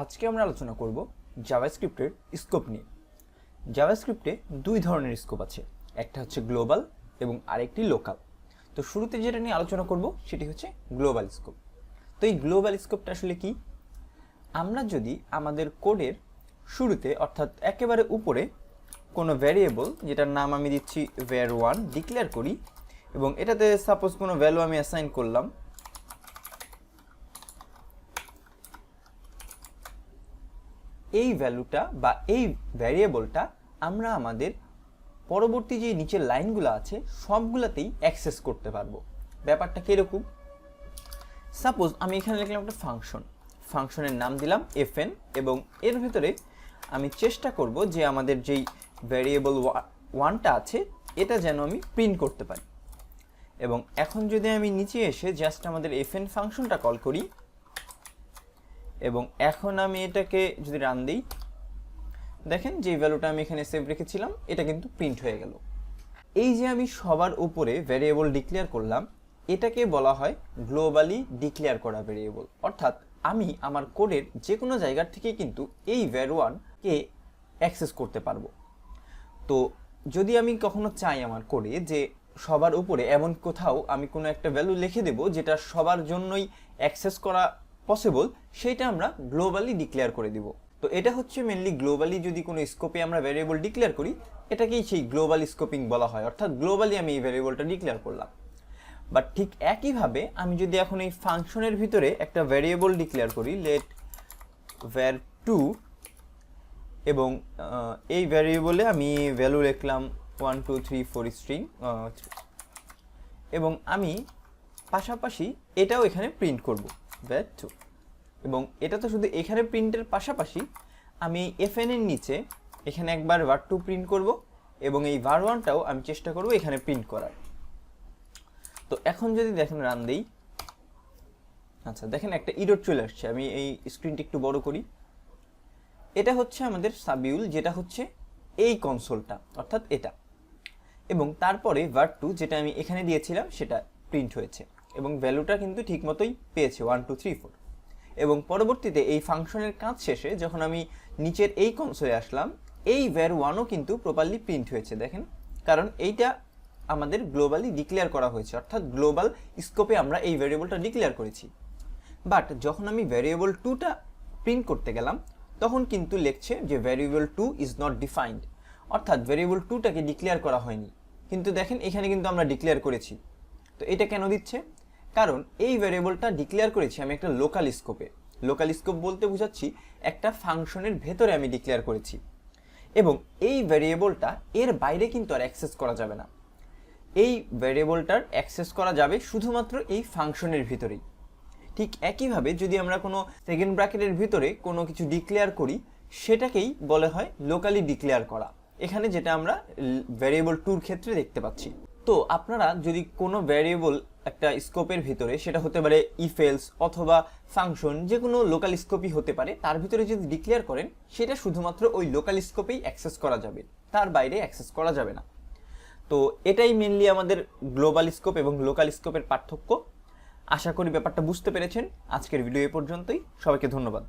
আজকে আমরা আলোচনা করব জাভাস্ক্রিপ্টের স্কোপ নিয়ে। জাভাস্ক্রিপ্টে দুই ধরনের স্কোপ আছে, একটা হচ্ছে গ্লোবাল এবং আরেকটি লোকাল। তো শুরুতে যেটা নিয়ে আলোচনা করব সেটি হচ্ছে গ্লোবাল স্কোপ। তো এই গ্লোবাল স্কোপটা আসলে কি? আমরা যদি আমাদের কোডের শুরুতে, অর্থাৎ একেবারে উপরে, কোনো ভ্যারিয়েবল, যেটার নাম আমি দিচ্ছি ভ্যার ওয়ান ডিক্লেয়ার করি, এবং এটাতে সাপোজ কোনো ভ্যালু আমি অ্যাসাইন করলাম এই ভ্যালুটা বা এই ভ্যারিয়েবলটা আমরা আমাদের পরবর্তী যে নিচের লাইনগুলো আছে, সবগুলোতেই অ্যাক্সেস করতে পারব। ব্যাপারটা কীরকম? সাপোজ আমি এখানে লিখলাম একটা ফাংশন ফাংশনের নাম দিলাম এফএন এবং এর ভেতরে আমি চেষ্টা করব যে আমাদের যেই ভ্যারিয়েবল ওয়ানটা আছে, এটা যেন আমি প্রিন্ট করতে পারি। এবং এখন যদি আমি নিচে এসে জাস্ট আমাদের এফএন ফাংশনটা কল করি এবং এখন আমি এটাকে যদি রান দিই, দেখেন যে ভ্যালুটা আমি এখানে সেভ রেখেছিলাম, এটা কিন্তু প্রিন্ট হয়ে গেল। এই যে আমি সবার উপরে ভ্যারিয়েবল ডিক্লেয়ার করলাম, এটাকে বলা হয় গ্লোবালি ডিক্লেয়ার করা ভ্যারিয়েবল অর্থাৎ আমি আমার কোডের যে কোনো জায়গার থেকে কিন্তু এই ভ্যার ওয়ানকে অ্যাক্সেস করতে পারব। তো যদি আমি কখনো চাই আমার কোডে যে সবার উপরে এমন কোথাও আমি কোনো একটা ভ্যালু লিখে দেব যেটা সবার জন্যই অ্যাক্সেস করা পসিবল সেটা আমরা গ্লোবালি ডিক্লেয়ার করে দিব। তো এটা হচ্ছে মেনলি গ্লোবালি যদি কোনো স্কোপে আমরা ভ্যারিয়েবল ডিক্লেয়ার করি, এটাকেই সেই গ্লোবাল স্কোপিং বলা হয়। অর্থাৎ গ্লোবালি আমি এই ভ্যারিয়েবলটা ডিক্লেয়ার করলাম। বাট ঠিক একইভাবে আমি যদি এখন এই ফাংশনের ভিতরে একটা ভ্যারিয়েবল ডিক্লেয়ার করি লেট ভ্যার টু এবং এই ভ্যারিয়েবলে আমি ভ্যালু লিখলাম one two three four string এবং আমি পাশাপাশি এটাও এখানে প্রিন্ট করব। ভ্যার টু এবং এটা তো শুধু এখানে প্রিন্টের পাশাপাশি আমি এফএন এর নিচে এখানে একবার ভার টু প্রিন্ট করব এবং এই ভার ওয়ানটাও আমি চেষ্টা করব এখানে প্রিন্ট করার। তো এখন যদি দেখেন রান দেই। আচ্ছা দেখেন একটা ইরোড চলে আসছে। আমি এই স্ক্রিনটি একটু বড় করি। এটা হচ্ছে আমাদের সাবিউল, যেটা হচ্ছে এই কনসোলটা অর্থাৎ এটা। এবং তারপরে ভার্ট টু যেটা আমি এখানে দিয়েছিলাম, সেটা প্রিন্ট হয়েছে। এবং ভ্যালুটা কিন্তু ঠিক মতোই পেয়েছে ওয়ান টু থ্রি ফোর এবং পরবর্তীতে এই ফাংশনের কাজ শেষে যখন আমি নিচের এই কনসোলে আসলাম, এই ভ্যার ওয়ানও কিন্তু প্রপারলি প্রিন্ট হয়েছে, দেখেন। কারণ এইটা আমাদের গ্লোবালি ডিক্লেয়ার করা হয়েছে, অর্থাৎ গ্লোবাল স্কোপে আমরা এই ভ্যারিয়েবলটা ডিক্লেয়ার করেছি। বাট যখন আমি ভ্যারিয়েবল টুটা প্রিন্ট করতে গেলাম, তখন কিন্তু লিখছে যে variable two is not defined অর্থাৎ ভ্যারিয়েবল টুটাকে ডিক্লেয়ার করা হয়নি। কিন্তু দেখেন, এখানে কিন্তু আমরা ডিক্লেয়ার করেছি। তো এটা কেন দিচ্ছে? কারণ এই ভ্যারিয়েবলটা ডিক্লেয়ার করেছি আমি একটা লোকাল স্কোপে লোকাল স্কোপ বলতে বোঝাচ্ছি, একটা ফাংশনের ভেতরে আমি ডিক্লেয়ার করেছি। এবং এই ভ্যারিয়েবলটা এর বাইরে কিন্তু আর অ্যাক্সেস করা যাবে না। এই ভ্যারিয়েবলটার অ্যাক্সেস করা যাবে শুধুমাত্র এই ফাংশনের ভিতরেই। ঠিক একইভাবে যদি আমরা কোনো সেকেন্ড ব্র্যাকেটের ভিতরে কোনো কিছু ডিক্লেয়ার করি, সেটাকেই বলে হয় লোকালি ডিক্লেয়ার করা। এখানে যেটা আমরা ভ্যারিয়েবল টুর ক্ষেত্রে দেখতে পাচ্ছি। তো আপনারা যদি কোনো ভ্যারিয়েবল একটা স্কোপের ভিতরে, সেটা হতে পারে ইফেলস অথবা ফাংশন যে কোনো লোকাল স্কোপই হতে পারে, তার ভিতরে যদি ডিক্লেয়ার করেন, সেটা শুধুমাত্র ওই লোকাল স্কোপেই অ্যাক্সেস করা যাবে, তার বাইরে অ্যাক্সেস করা যাবে না। তো এটাই মেনলি আমাদের গ্লোবাল স্কোপ এবং লোকাল স্কোপের পার্থক্য। আশা করি ব্যাপারটা বুঝতে পেরেছেন। আজকের ভিডিও এ পর্যন্তই। সবাইকে ধন্যবাদ।